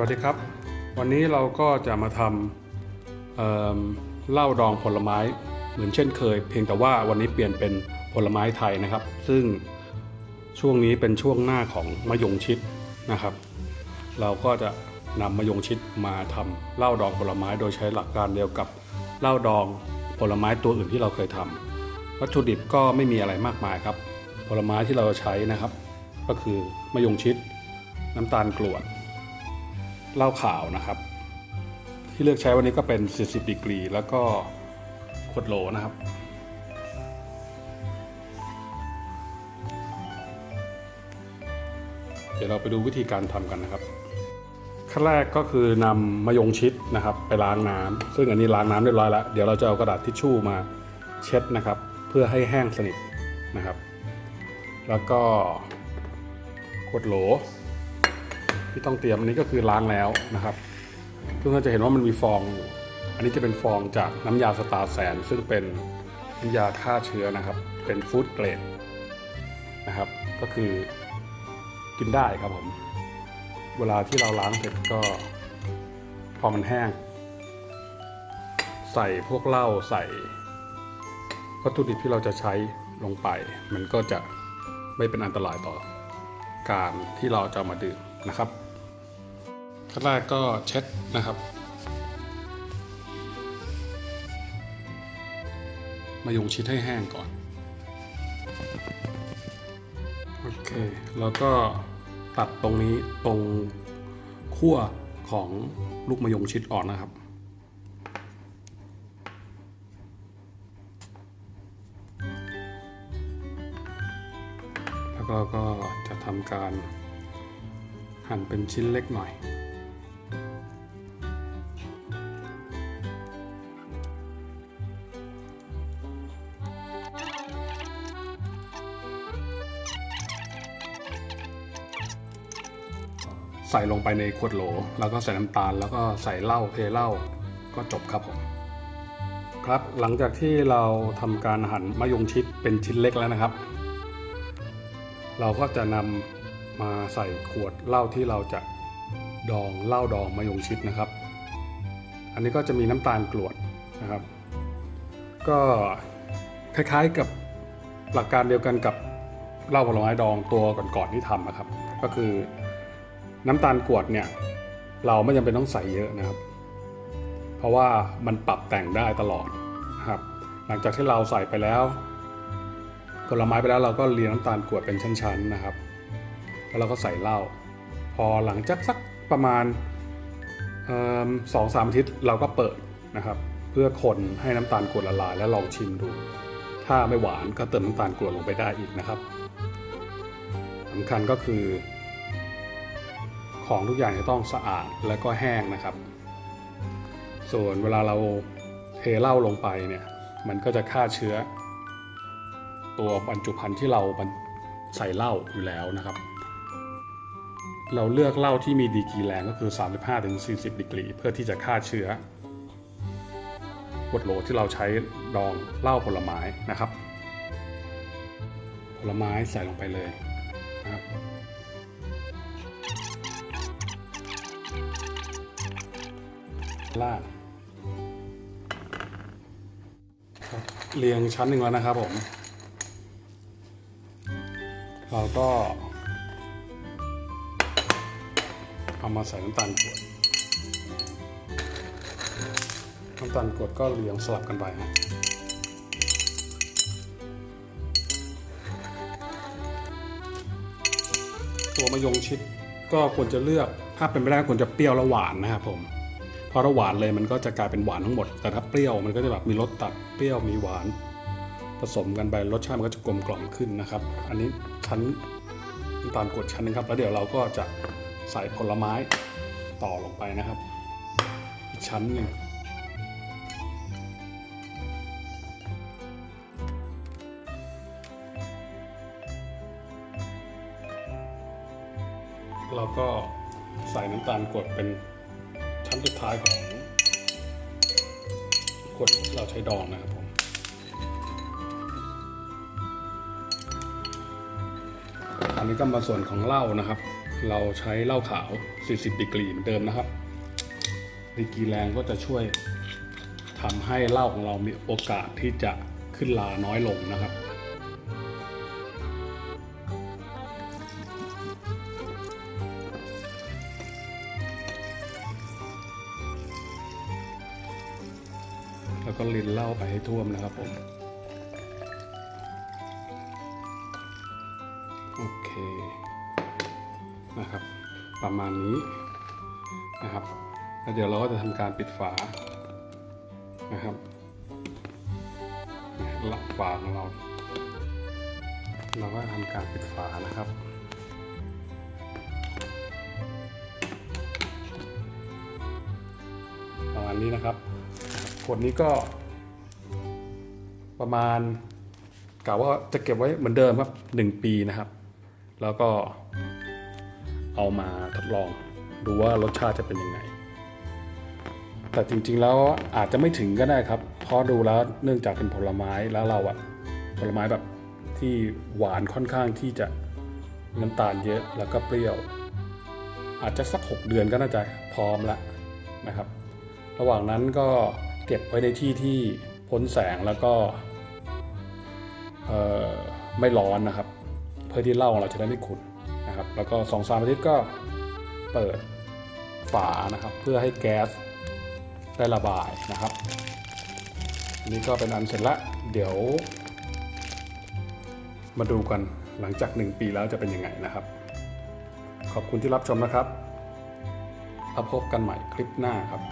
วัสดีครับ วันนี้เราก็จะมาทำเเหล้าดองผลไม้เหมือนเช่นเคย เพียงแต่ว่าวันนี้เปลี่ยนเป็นผลไม้ไทยนะครับ ซึ่งช่วงนี้เป็นช่วงหน้าของมะยงชิดนะครับ เราก็จะนำมะยงชิดมาทำเหล้าดองผลไม้โดยใช้หลักการเดียวกับเหล้าดองผลไม้ตัวอื่นที่เราเคยทำวัตถุดิบก็ไม่มีอะไรมากมายครับ ผลไม้ที่เราใช้นะครับ ก็คือมะยงชิด น้ำตาลกรวด เหล้าขาวนะครับ ที่เลือกใช้วันนี้ก็เป็น 40ดีกรี แล้วก็ขวดโหลนะครับ เดี๋ยวเราไปดูวิธีการทำกันนะครับขั้นแรกก็คือนำมะยงชิดนะครับ ไปล้างน้ำซึ่งอันนี้ล้างน้ำเรียบร้อยแล้ว เดี๋ยวเราจะเอากระดาษทิชชู่มาเช็ดนะครับ เพื่อให้แห้งสนิทนะครับ แล้วก็ขวดโหล ที่ต้องเตรียมอันนี้ก็คือล้างแล้วนะครับซึ่งเราจะเห็นว่ามันมีฟองอยู่อันนี้จะเป็นฟองจากน้ำยาสตาร์แสน ซึ่งเป็นน้ำยาฆ่าเชื้อนะครับ เป็นฟู้ดเกรดนะครับ ก็คือกินได้ครับผม เวลาที่เราล้างเสร็จก็พอมันแห้ง ใส่พวกเหล้าใส่วัตถุดิบที่เราจะใช้ลงไป มันก็จะไม่เป็นอันตรายต่อการที่เราจะมาดื่มนะครับ ขั้นแรกก็เช็ดนะครับ มายงชิดให้แห้งก่อน โอเค แล้วก็ตัดตรงนี้ตรงขั้วของลูกมายงชิดออกนะครับแล้วก็ก็จะทำการหั่นเป็นชิ้นเล็กหน่อย ใส่ลงไปในขวดโหล แล้วก็ใส่น้ำตาล แล้วก็ใส่เหล้าเทเหล้าก็จบครับผมครับหลังจากที่เราทำการหั่นมะยงชิดเป็นชิ้นเล็กแล้วนะครับ เราก็จะนำมาใส่ขวดเหล้าที่เราจะดองเหล้าดองมะยงชิดนะครับ อันนี้ก็จะมีน้ำตาลกรวดนะครับ ก็คล้ายๆกับหลักการเดียวกันกับเหล้าผลไม้ดองตัวก่อนๆที่ทำนะครับ ก็คือ น้ำตาลกรวดเนี่ยเราไม่จำเป็นต้องใส่เยอะนะครับ เพราะว่ามันปรับแต่งได้ตลอดนะครับ หลังจากที่เราใส่ไปแล้วผลไม้ไปแล้วเราก็เรียงน้ำตาลกรวดเป็นชั้นๆนะครับ แล้วเราก็ใส่เหล้าพอหลังจากสักประมาณสองสามอาทิตย์เราก็เปิดนะครับ เพื่อคนให้น้ำตาลกรวดละลายแล้วลองชิมดู ถ้าไม่หวานก็เติมน้ำตาลกรวดลงไปได้อีกนะครับสำคัญก็คือ ของทุกอย่างจะต้องสะอาดและก็แห้งนะครับ ส่วนเวลาเราเทเหล้าลงไปเนี่ยมันก็จะฆ่าเชื้อ ตัวบรรจุภัณฑ์ที่เราใส่เหล้าอยู่แล้วนะครับ เราเลือกเหล้าที่มีดีกรีแรงก็คือ 35-40 ดีกรี เพื่อที่จะฆ่าเชื้อขวดโหลที่เราใช้ดองเหล้าผลไม้นะครับ ผลไม้ใส่ลงไปเลยนะครับ ลาดเรียงชั้นหนึ่งแล้วนะครับผม เราก็เอามาใส่น้ำตาลกรวดน้ำตาลกรวดก็เรียงสลับกันไปนะตัวมะยงชิดก็ควรจะเลือกถ้าเป็นไปได้ควรจะเปรี้ยวและหวานนะครับผม ราะถ้าหวานเลยมันก็จะกลายเป็นหวานทั้งหมด แต่ถ้าเปรี้ยวมันก็จะแบบมีรสตัดเปรี้ยวมีหวาน ผสมกันไปรสชาติมันก็จะกลมกล่อมขึ้นนะครับ อันนี้ชั้นน้ำตาลกรวดชั้นหนึงครับ แล้วเดี๋ยวเราก็จะใส่ผลไม้ต่อลงไปนะครับ อีกชั้นหนึ่งเราก็ใส่น้ำตาลกรดเป็น ชั้นสุดท้ายของขวดเราใช้ดองนะครับผมอันนี้ก็มาส่วนของเหล้านะครับ เราใช้เหล้าขาว 40ดีกรีเหมือนเดิมนะครับดีกรีแรงก็จะช่วยทำให้เหล้าของเรามีโอกาสที่จะขึ้นลาน้อยลงนะครับ แล้วก็ลินเหล้าไปให้ท่วมนะครับผม โอเคนะครับ ประมาณนี้นะครับ แล้วเดี๋ยวเราก็จะทำการปิดฝานะครับหลักฝาของเรา เราก็ทำการปิดฝานะครับประมาณนี้นะครับ ขวดนี้ก็ ประมาณกะว่าจะเก็บไว้เหมือนเดิมครับ 1 ปีนะครับ แล้วก็เอามาทดลองดูว่ารสชาติจะเป็นยังไง แต่จริงๆแล้วอาจจะไม่ถึงก็ได้ครับ เพราะดูแล้วเนื่องจากเป็นผลไม้แล้วเราอะผลไม้แบบที่หวานค่อนข้างที่จะน้ำตาลเยอะแล้วก็เปรี้ยว อาจจะสัก 6 เดือนก็น่าจะพร้อมแล้วนะครับ ระหว่างนั้นก็ เก็บไว้ในที่ที่พ้นแสงแล้วก็ไม่ร้อนนะครับ เพื่อที่เหล้าของเราจะได้ไม่ขุ่นนะครับ แล้วก็สองสามอาทิตย์ก็เปิดฝานะครับ เพื่อให้แก๊สได้ระบายนะครับนนี้ก็เป็นอันเสร็จละเดี๋ยว มาดูกันหลังจาก 1 ปีแล้วจะเป็นยังไงนะครับ ขอบคุณที่รับชมนะครับแล้วพบกันใหม่คลิปหน้าครับ